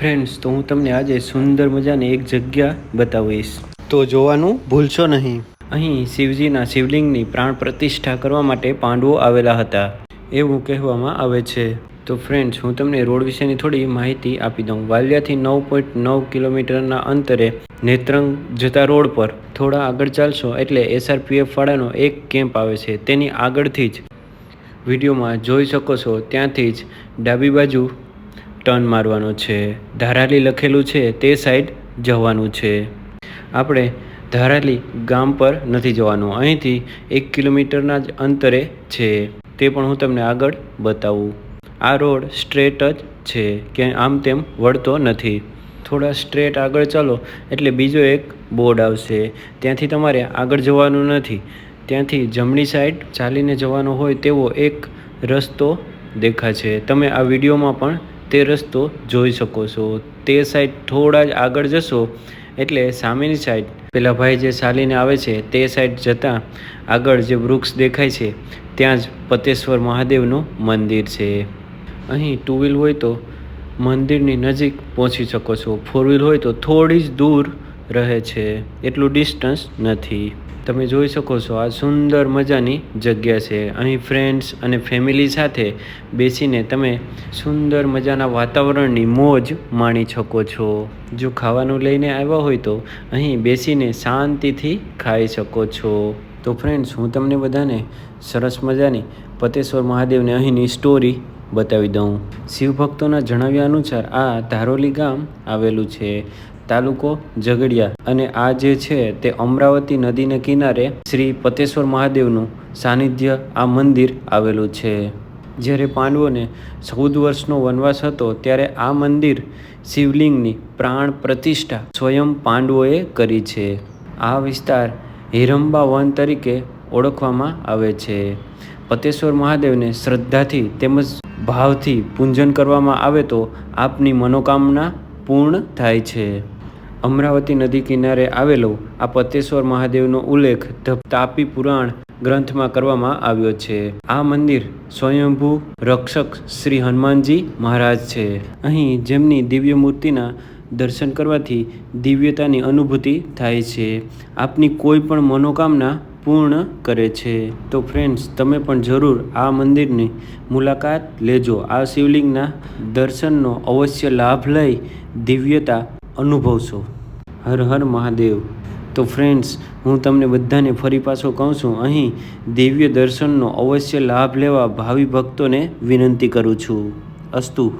Friends તો હું તમને આજે સુંદર મજાની એક જગ્યા બતાવીશ. તો જોવાનું ભૂલશો નહીં. અહીં શિવજીના શિવલિંગની પ્રાણ પ્રતિષ્ઠા કરવા માટે પાંડવો આવેલા હતા. એવું કહેવામાં આવે છે. તો ફ્રેન્ડ્સ હું તમને રોડ વિશેની થોડી માહિતી આપી દઉં. વાલિયાથી નવ પોઈન્ટ નવ કિલોમીટરના અંતરે નેત્રંગ જતા રોડ પર થોડા આગળ ચાલશો એટલે એસઆરપીએફ વાળાનો એક કેમ્પ આવે છે. તેની આગળથી જ વિડીયોમાં જોઈ શકો છો. ત્યાંથી જ ડાબી બાજુ ટર્ન મારવાનો છે. ધારાલી લખેલું છે, તે સાઈડ જવાનું છે. આપણે ધારાલી ગામ પર નથી જવાનું. અહીંથી એક કિલોમીટરના જ અંતરે છે. તે પણ હું તમને આગળ બતાવું. આ રોડ સ્ટ્રેટ જ છે, કે આમ તેમ વળતો નથી. થોડા સ્ટ્રેટ આગળ ચાલો, એટલે બીજો એક બોર્ડ આવશે. ત્યાંથી તમારે આગળ જવાનું નથી. ત્યાંથી જમણી સાઈડ ચાલીને જવાનો હોય તેવો એક રસ્તો દેખાશે. તમે આ વિડીયોમાં પણ તે રસ્તો જોઈ શકો છો. તે સાઈડ થોડા જ આગળ જશો એટલે સામેની સાઈડ પેલા ભાઈ જે ચાલીને આવે છે તે સાઈડ જતાં આગળ જે વૃક્ષ દેખાય છે ત્યાં જ પતેશ્વર મહાદેવનું મંદિર છે. અહીં ટુ વ્હીલ હોય તો મંદિરની નજીક પહોંચી શકો છો. ફોર વ્હીલ હોય તો થોડી જ દૂર રહે છે. એટલું ડિસ્ટન્સ નથી. તમે જોઈ શકો છો, આ સુંદર મજાની જગ્યા છે. અહીં ફ્રેન્ડ્સ અને ફેમિલી સાથે બેસીને તમે સુંદર મજાના વાતાવરણની મોજ માણી શકો છો. જો ખાવાનું લઈને આવ્યા હોય તો અહીં બેસીને શાંતિથી ખાઈ શકો છો. તો ફ્રેન્ડ્સ હું તમને બધાને સરસ મજાની પતેશ્વર મહાદેવને અહીંની સ્ટોરી બતાવી દઉં. શિવભક્તોના જણાવ્યા અનુસાર આ ધારોલી ગામ આવેલું છે. તાલુકો ઝઘડિયા અને આ જે છે તે અમરાવતી નદીના કિનારે શ્રી પતેશ્વર મહાદેવનું સાનિધ્ય આ મંદિર આવેલું છે. જ્યારે પાંડવોને ચૌદ વર્ષનો વનવાસ હતો ત્યારે આ મંદિર શિવલિંગની પ્રાણ પ્રતિષ્ઠા સ્વયં પાંડવોએ કરી છે. આ વિસ્તાર હિરંબા વન તરીકે ઓળખવામાં આવે છે. પતેશ્વર મહાદેવને શ્રદ્ધાથી તેમજ ભાવથી પૂજન કરવામાં આવે તો આપની મનોકામના પૂર્ણ થાય છે. અમરાવતી નદી કિનારે આવેલો આ પતેશ્વર મહાદેવનો ઉલ્લેખ તાપી પુરાણ ગ્રંથમાં કરવામાં આવ્યો છે. આ મંદિર સ્વયંભૂ રક્ષક શ્રી હનુમાનજી મહારાજ છે. અહીં જેમની દિવ્ય મૂર્તિના દર્શન કરવાથી દિવ્યતાની અનુભૂતિ થાય છે. આપની કોઈ પણ મનોકામના પૂર્ણ કરે છે. તો ફ્રેન્ડ્સ તમે પણ જરૂર આ મંદિરની મુલાકાત લેજો. આ શિવલિંગના દર્શનનો અવશ્ય લાભ લઈ દિવ્યતા અનુભવશો. હર હર મહાદેવ. તો ફ્રેન્ડ્સ હું તમને બધાને ફરી પાછો કહું છું, અહીં દિવ્ય દર્શનનો અવશ્ય લાભ લેવા ભાવિ ભક્તોને વિનંતી કરું છું. અસ્તુ.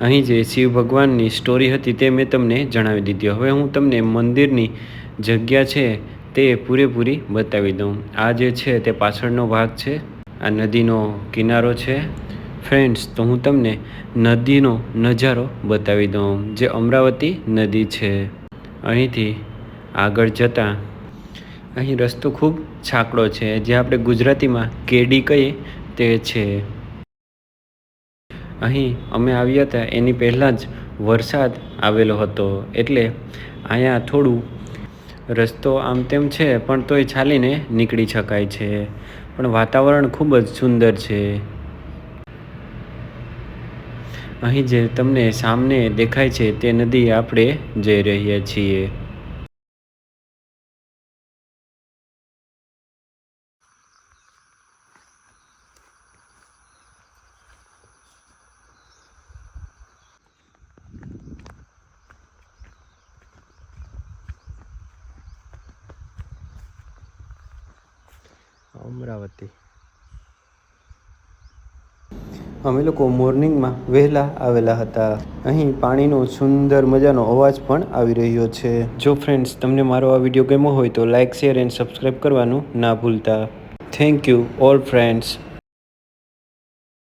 અહીં જે શિવ ભગવાનની સ્ટોરી હતી તે મેં તમને જણાવી દીધી. હવે હું તમને મંદિરની જગ્યા છે તે પૂરેપૂરી બતાવી દઉં. આ જે છે તે પાછળનો ભાગ છે, આ નદીનો કિનારો છે ફ્રેન્ડ્સ તો હું તમને નદીનો નજારો બતાવી દઉં, જે અમરાવતી નદી છે. અહીંથી આગળ જતાં અહીં રસ્તો ખૂબ છાકડો છે, જે આપણે ગુજરાતીમાં કેડી કહીએ તે છે. અહીં અમે આવ્યા હતા, એની પહેલાં જ વરસાદ આવેલો હતો, એટલે અહીંયા થોડું રસ્તો આમ તેમ છે, પણ તોય ચાલીને નીકળી શકાય છે. પણ વાતાવરણ ખૂબ જ સુંદર છે. અહીં જે તમને સામને દેખાય છે તે નદી આપણે જઈ રહ્યા છીએ. અમરાવતી. અમે લોકો મોર્નિંગમાં વહેલા આવેલા હતા. અહીં પાણીનો સુંદર મજાનો અવાજ પણ આવી રહ્યો છે. જો ફ્રેન્ડ્સ તમને મારો આ વીડિયો ગમ્યો હોય તો લાઇક શેર એન્ડ સબસ્ક્રાઈબ કરવાનું ના ભૂલતા. Thank you all friends